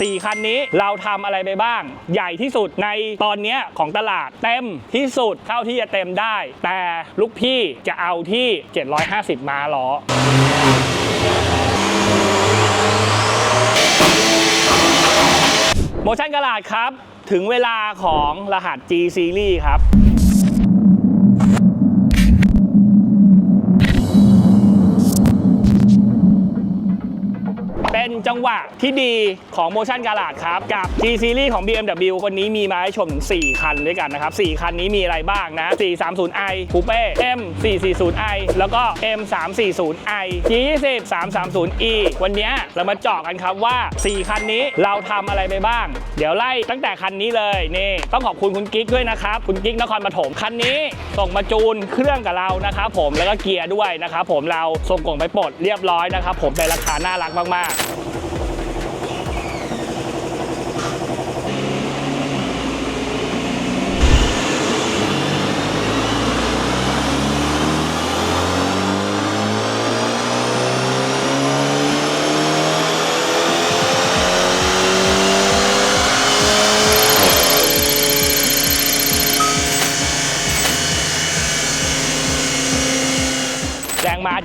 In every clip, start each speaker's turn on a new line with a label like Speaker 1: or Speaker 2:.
Speaker 1: 4 คันนี้เราทำอะไรไปบ้าง ใหญ่ที่สุดในตอนนี้ของตลาดเต็มที่สุดเท่าที่จะเต็มได้ แต่ลูกพี่จะเอาที่ 750 ม้าล้อโมชั่นกระลาดครับ ถึงเวลาของรหัส G Series ครับ จังหวะที่ดีของ Motion g a l a d ครับ กับ G Series ของ BMW คนนี้มีมาให้ชมถึง 4 คันด้วยกันนะครับ 4 คันนี้มีอะไรบ้างนะ 430i Coupe M 440i แล้วก็ M 340i G20 330e วันนี้เรามาเจาะกันครับว่า 4 คันนี้เราทำอะไรไปบ้าง เดี๋ยวไล่ตั้งแต่คันนี้เลยนี่ต้องขอบคุณคุณกิ๊กด้วยนะครับ คุณกิ๊กนครปฐมคันนี้ส่งมาจูนเครื่องกับเรานะครับผมแล้วก็เกียร์ด้วยนะครับผมเราส่งกล่องไปปลดเรียบร้อยนะครับผมในราคาน่ารักมากๆ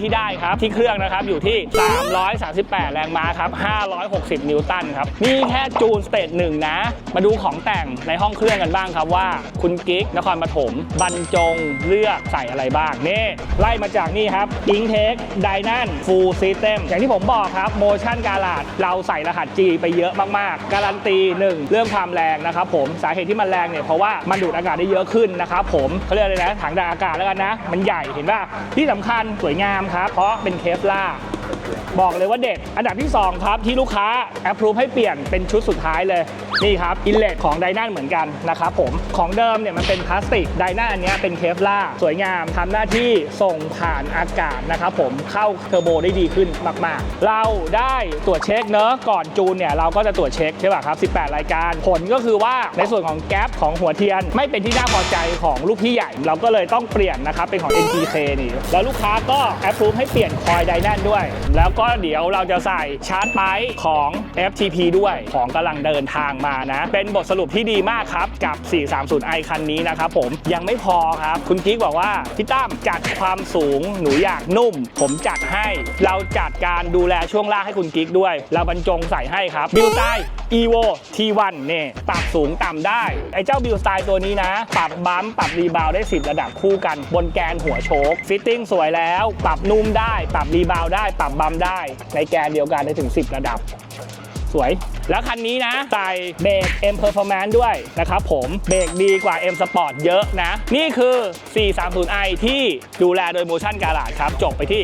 Speaker 1: ที่ได้ครับที่เครื่องนะครับอยู่ที่ 338 แรงม้าครับ 560 นิวตันครับนี่แค่จูนสเตจหนึ่งนะ มาดูของแต่งในห้องเครื่องกันบ้างครับว่า คุณกิ๊กนครปฐมบรรจงเลือกใส่อะไรบ้างนี่ไล่มาจากนี่ครับอิงเทคไดนันฟูลซิสเต็มอย่างที่ผมบอกครับโมชั่นกาลาดเราใส่รหัส G ไปเยอะมากๆ การันตี 1 เรื่องความแรงนะครับผมสาเหตุที่มันแรงเนี่ยเพราะว่ามันดูดอากาศได้เยอะขึ้นนะครับผมเขาเรียกอะไรนะถังดักอากาศแล้วกันนะ มันใหญ่เห็นป่ะที่สำคัญสวยงามครับ เพราะเป็นเคฟล่า บอกเลยว่าเด็ด อันดับที่ 2 ครับที่ลูกค้าแอปพรูฟให้เปลี่ยนเป็นชุดสุดท้ายเลย นี่ครับอินเลตของไดนาเหมือนกันนะครับผม ของเดิมเนี่ยมันเป็นพลาสติกไดนาอันเนี้ยเป็นเคฟล่าสวยงามทำหน้าที่ส่งผ่านอากาศนะครับผมเข้าเทอร์โบได้ดีขึ้นมาก ๆ เราได้ตรวจเช็คเนอะก่อนจูนเนี่ยเราก็จะตรวจเช็คใช่ป่ะครับ 18 รายการ ผลก็คือว่าในส่วนของแก๊ปของหัวเทียน ไม่เป็นที่น่าพอใจของลูกพี่ใหญ่ เราก็เลยต้องเปลี่ยนนะครับเป็นของ NTK นี่แล้วลูกค้าก็แอปพรูฟให้เปลี่ยนคอยไดแนนด้วยแล้วก็เดี๋ยวเราจะใส่ชาร์จไปของ FTP ด้วยของกำลังเดินทางมานะ เป็นบทสรุปที่ดีมากครับ กับ 430i คันนี้นะครับผมยังไม่พอครับ คุณกิ๊กบอกว่า พี่ตั้มจัดความสูงหนูอยากนุ่ม ผมจัดให้เราจัดการดูแลช่วงล่างให้คุณกิ๊กด้วย เราบรรจงใส่ให้ครับบิวไซ evo t1 เนี่ยปรับสูงต่ำได้ ไอ้เจ้าบิวสไตล์ตัวนี้นะ ปรับบัมปรับรีบาวได้ 10 ระดับคู่กัน บนแกนหัวโชคฟิตติ้งสวยแล้ว ปรับนุ่มได้ ปรับรีบาวได้ปรับบัมป์ได้ในแกนเดียวกันได้ถึง 10 ระดับ สวย แล้วคันนี้นะใส่เบรก M Performance ด้วยนะครับผมเบรกดีกว่า M Sport เยอะนะ นี่คือ 430i ที่ดูแลโดย Motion g a r a g e ครับ จบไปที่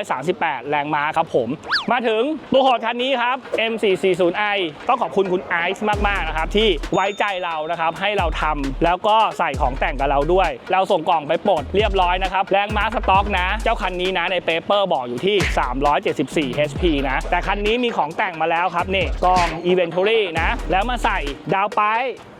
Speaker 1: 338 แรงม้าครับผม มาถึงตัวโหดคันนี้ครับ M440i ต้องขอบคุณคุณไอซ์มาก ๆ นะครับ ที่ไว้ใจเรานะครับ ให้เราทำแล้วก็ใส่ของแต่งกับเราด้วย เราส่งกล่องไปปลดเรียบร้อยนะครับ แรงม้าสต็อกนะ เจ้าคันนี้นะในเปเปอร์บอกอยู่ที่ 374 HP นะ แต่คันนี้มีของแต่งมาแล้วครับนี่กล้อง Eventually นะ แล้วมาใส่ดาวไป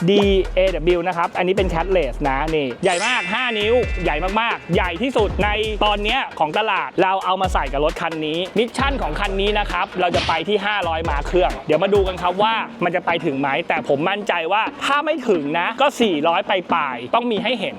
Speaker 1: DAW นะครับ อันนี้เป็น Catless นะนี่ใหญ่มาก 5 นิ้ว ใหญ่มากๆ ใหญ่ที่สุดในตอนเนี้ยของตลาดเราเอามาใส่กับรถคันนี้มิชชั่นของคันนี้นะครับ เราจะไปที่ 500 มาเครื่อง เดี๋ยวมาดูกันครับว่ามันจะไปถึงไหมแต่ผมมั่นใจว่าถ้าไม่ถึงนะก็ 400 ไปปลายๆต้องมีให้เห็น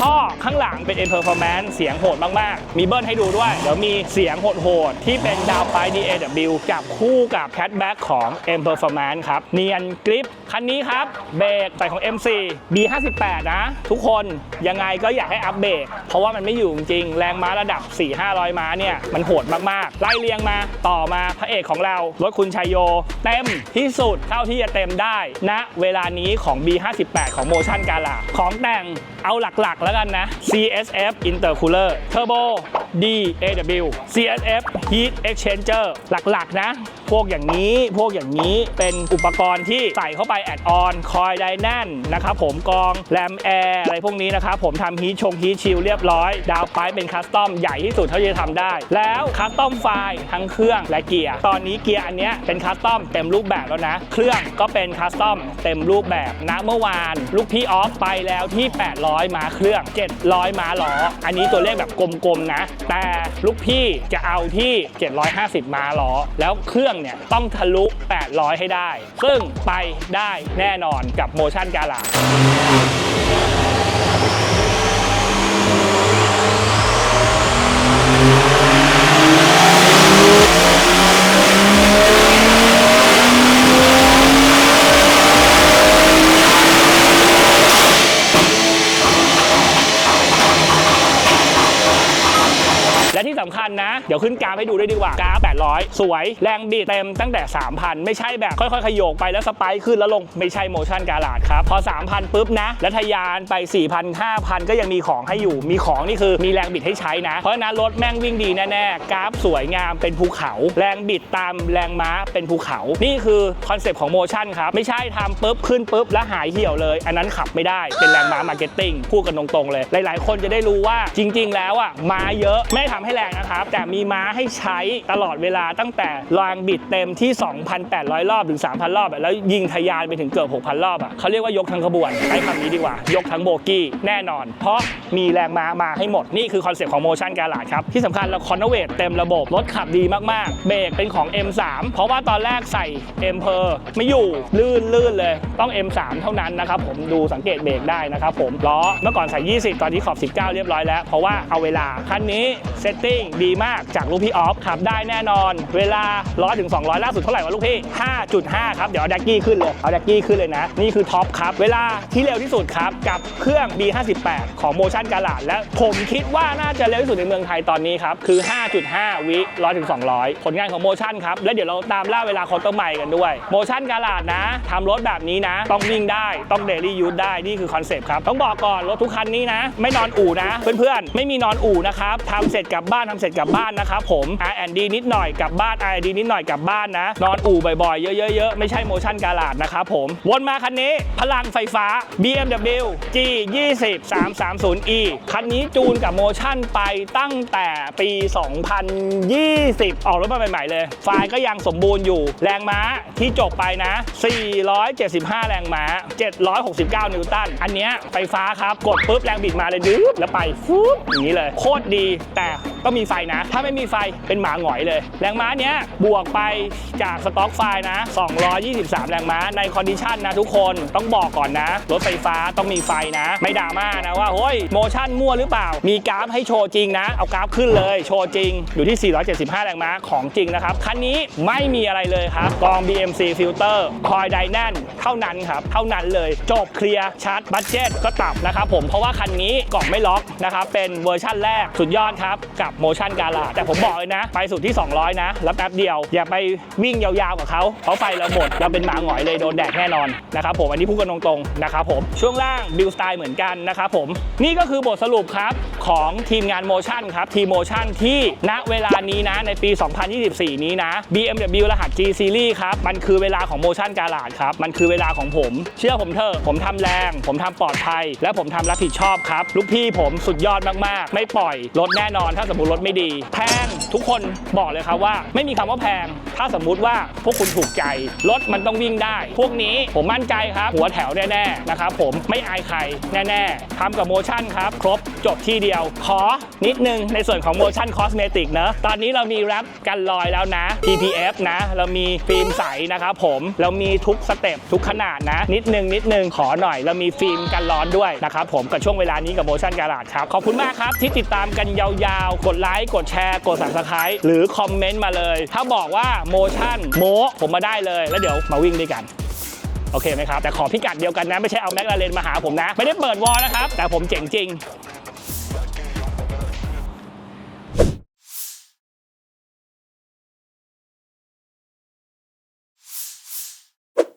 Speaker 1: ท่อข้างหลังเป็น N Performance เสียงโหดมาก ๆ มีเบิ้ลให้ดูด้วย เดี๋ยวมีเสียงโหด ๆ ที่เป็นดาวไป DAW จับคู่กับ Catback ของ M Performance ครับ เนียนกริป คันนี้ครับ เบรกใส่ของ M4 B58 นะ ทุกคนยังไงก็อยากให้อัปเบรกเพราะว่ามันไม่อยู่จริง แรงม้าระดับ 4-500 ม้าเนี่ย มันโหดมาก ๆ ไล่เรียงมาต่อมาพระเอกของเรารถคุณชัยโย เต็มที่สุดเท่าที่จะเต็มได้ณเวลานี้ของ B58 ของ Motion g a l a ของแต่งเอาหลัก ๆ แล้วกันนะ CSF Intercooler Turbo DAW CSF Heat Exchanger หลักๆนะ พวกอย่างนี้พวกอย่างนี้เป็นอุปกรณ์ที่ใส่เข้าไปแอดออนคอยไดแน่นนะครับผมกองแรมแอร์อะไรพวกนี้นะครับผมทำฮีทชงฮีทชิลเรียบร้อย ดาวไปเป็นคัสตอมใหญ่ที่สุดเท่าที่จะทำได้ แล้วคัสตอมไฟล์ทั้งเครื่องและเกียร์ ตอนนี้เกียร์อันนี้เป็นคัสตอมเต็มรูปแบบแล้วนะ เครื่องก็เป็นคัสตอมเต็มรูปแบบนะเมื่อวานลูกพี่ออฟไปแล้วที่ 800 ม้าเครื่อง 700 ม้าล้อ อันนี้ตัวเลขแบบกลมๆนะแต่ลูกพี่จะเอาที่ 750 ม้าล้อ แล้วเครื่องเนี่ยต้องทะลุ 800 ให้ได้ ซึ่งไปได้แน่นอนกับโมชั่นกาลา สำคัญนะ เดี๋ยวขึ้นกราฟให้ดูด้วยดีกว่ากราฟ800 สวย แรงบิดเต็มตั้งแต่ 3,000 ไม่ใช่แบบค่อยๆ ขยโยกไปแล้วสไปค์ขึ้นแล้วลงไม่ใช่โมชั่นการาดครับ พอ 3,000 ปุ๊บนะ แล้วทะยานไป 4,000 5,000 ก็ยังมีของให้อยู่ มีของนี่คือมีแรงบิดให้ใช้นะ เพราะฉะนั้นรถแม่งวิ่งดีแน่ๆกราฟสวยงามเป็นภูเขา แรงบิดตามแรงม้าเป็นภูเขา นี่คือคอนเซปต์ของโมชั่นครับ ไม่ใช่ทำปุ๊บขึ้นปุ๊บแล้วหายเหี่ยวเลย อันนั้นขับไม่ได้เป็นแรงม้ามาร์เก็ตติ้งพูดกันตรงๆเลย หลาย ๆ คนจะได้รู้ว่าจริง ๆ แล้วอะม้าเยอะไม่ได้ทำให้แรงนะครับ แต่มีม้าให้ใช้ตลอดเวลาตั้งแต่แรงบิดเต็มที่ 2,800 รอบถึง 3,000 รอบ แล้วยิงทะยานไปถึงเกือบ6,000 รอบอะเขาเรียกว่ายกทั้งขบวนใช้คำนี้ดีกว่า ยกทั้งโบกี้แน่นอน เพราะมีแรงม้ามาให้หมด นี่คือคอนเซปต์ของโมชั่นการาดครับ ที่สำคัญเราคอนเวทเต็มระบบ รถขับดีมากๆ เบรกเป็นของ M3 เพราะว่าตอนแรกใส่ M เพอไม่อยู่ลื่นลื่นเลยต้อง M3 เท่านั้นนะครับผมดูสังเกตเบรกได้นะครับผมล้อเมื่อก่อนใส่ 20 ตอนนี้ขอบ 19 เรียบร้อยแล้ว เพราะว่าเอาเวลาคันนี้เซตติ้งดีมากจากลูกพี่ออฟขับได้แน่นอน เวลา 100ถึง200 ล่าสุดเท่าไหร่วะลูกพี่ 5.5 ครับ เดี๋ยวเอาแดกกี้ขึ้นเลยเอาแดกกี้ขึ้นเลยนะ นี่คือท็อปครับ เวลาที่เร็วที่สุดครับ กับเครื่อง B58 ของ Motion g a l a และผมคิดว่าน่าจะเร็วที่สุดในเมืองไทยตอนนี้ครับคือ 5.5 วิ100ถึง200 ผลงานของ Motion ครับแล้วเดี๋ยวเราตามล่าเวลาคอนเตอร์ใหม่กันด้วย Motion g a l a นะทำรถแบบนี้นะ ต้องวิ่งได้ต้องเดลี่ยูสได้นี่คือคอนเซปต์ครับต้องบอกก่อนรถทุกคันนี้นะ ไม่นอนอู่นะ เพื่อนๆไม่มีนอนอู่นะครับทำเสร็จกลับบ้านทำเสร็จกลับบ้านนะครับผม R&D นิดหน่อยกลับบ้าน R&D นิดหน่อยกลับบ้านนะ นอนอู่บ่อยๆ เยอะๆ ไม่ใช่ Motion g a l a นะครับผม วนมาคันนี้ พลังไฟฟ้า BMW G 20 330e คันนี้จูนกับ Motion ไปตั้งแต่ปี 2020 ออกรถมาใหม่ๆเลย ไฟล์ก็ยังสมบูรณ์อยู่ แรงม้าที่จบไปนะ 475 แรงม้า 769 นิวตัน อันเนี้ยไฟฟ้าครับ กดปุ๊บแรงบิดมาเลยดื้อแล้วไปฟุ๊บอย่างนี้เลย โคตรดีแต่ ต้องมีไฟนะ ถ้าไม่มีไฟเป็นหมาหงอยเลย แรงม้าเนี้ยบวกไปจากสต็อกไฟนะ 223 แรงม้าในคอนดิชันนะทุกคนต้องบอกก่อนนะ รถไฟฟ้าต้องมีไฟนะ ไม่ดราม่านะว่าเฮ้ยโมชั่นมั่วหรือเปล่า มีกราฟให้โชว์จริงนะ เอากราฟขึ้นเลย โชว์จริง อยู่ที่ 475 แรงม้าของจริงนะครับ คันนี้ไม่มีอะไรเลยครับกอง BMC filter คอยไดแน่นเท่านั้นครับ เท่านั้นเลยจบเคลียร์ชัดบัตเจ็ตก็ตับนะครับผมเพราะว่าคันนี้กล่องไม่ล็อกนะครับเป็นเวอร์ชั่นแรกสุดยอดครับกับ Motion g a l a แต่ผมบอกเลยนะ ไปสุดที่ 200 นะ แล้วแป๊บเดียว อย่าไปวิ่งยาวๆกับเขาเพราะไฟเราหมด เราเป็นหมาหงอยเลยโดนแดดแน่นอนนะครับผมอันนี้พูดกันตรงๆนะครับผมช่วงล่างบิลสไตล์เหมือนกันนะครับผมนี่ก็คือบทสรุปครับของทีมงาน Motion ครับทีม Motion ที่ณเวลานี้นะในปี 2024 นี้นะ BMW รหัส G Series ครับมันคือเวลาของ Motion g a l a ครับมันคือเวลาของผม เชื่อผมเถอะผมทำแรง ผมทำปลอดภัย และผมทำรับผิดชอบครับลูกพี่ผมสุดยอดมากๆ ไม่ปล่อยรถแน่นอนถ้าสมมติรถไม่ดี แพงทุกคนบอกเลยครับว่า ไม่มีคำว่าแพง ถ้าสมมุติว่าพวกคุณถูกใจ รถมันต้องวิ่งได้ พวกนี้ผมมั่นใจครับ หัวแถวแน่ๆนะครับผมไม่อายใครแน่ๆทำกับโมชั่นครับ ครบจบที่เดียว ขอนิดนึงในส่วนของโมชั่นคอสเมติกเนอะตอนนี้เรามีแรปกันรอยแล้วนะ PPF นะ เรามีฟิล์มใสนะครับผมเรามีทุกสเต็ปทุกขนาดนะ นิดนึงนิดนึงขอหน่อยเรามีฟิล์มกันร้อนด้วยนะครับผมกับช่วงเวลานี้กับโมชั่นการาดครับขอบคุณมากครับที่ติดตามกันยาวๆกดไลค์กดแชร์กด subscribe หรือคอมเมนต์มาเลย ถ้าบอกว่าโมชั่นโมผมมาได้เลยแล้วเดี๋ยวมาวิ่งด้วยกันโอเคไหมครับ แต่ขอพิกัดเดียวกันนะ ไม่ใช่เอาแม็กลาเรนมาหาผมนะ ไม่ได้เปิดวอลนะครับ แต่ผมเจ๋งจริง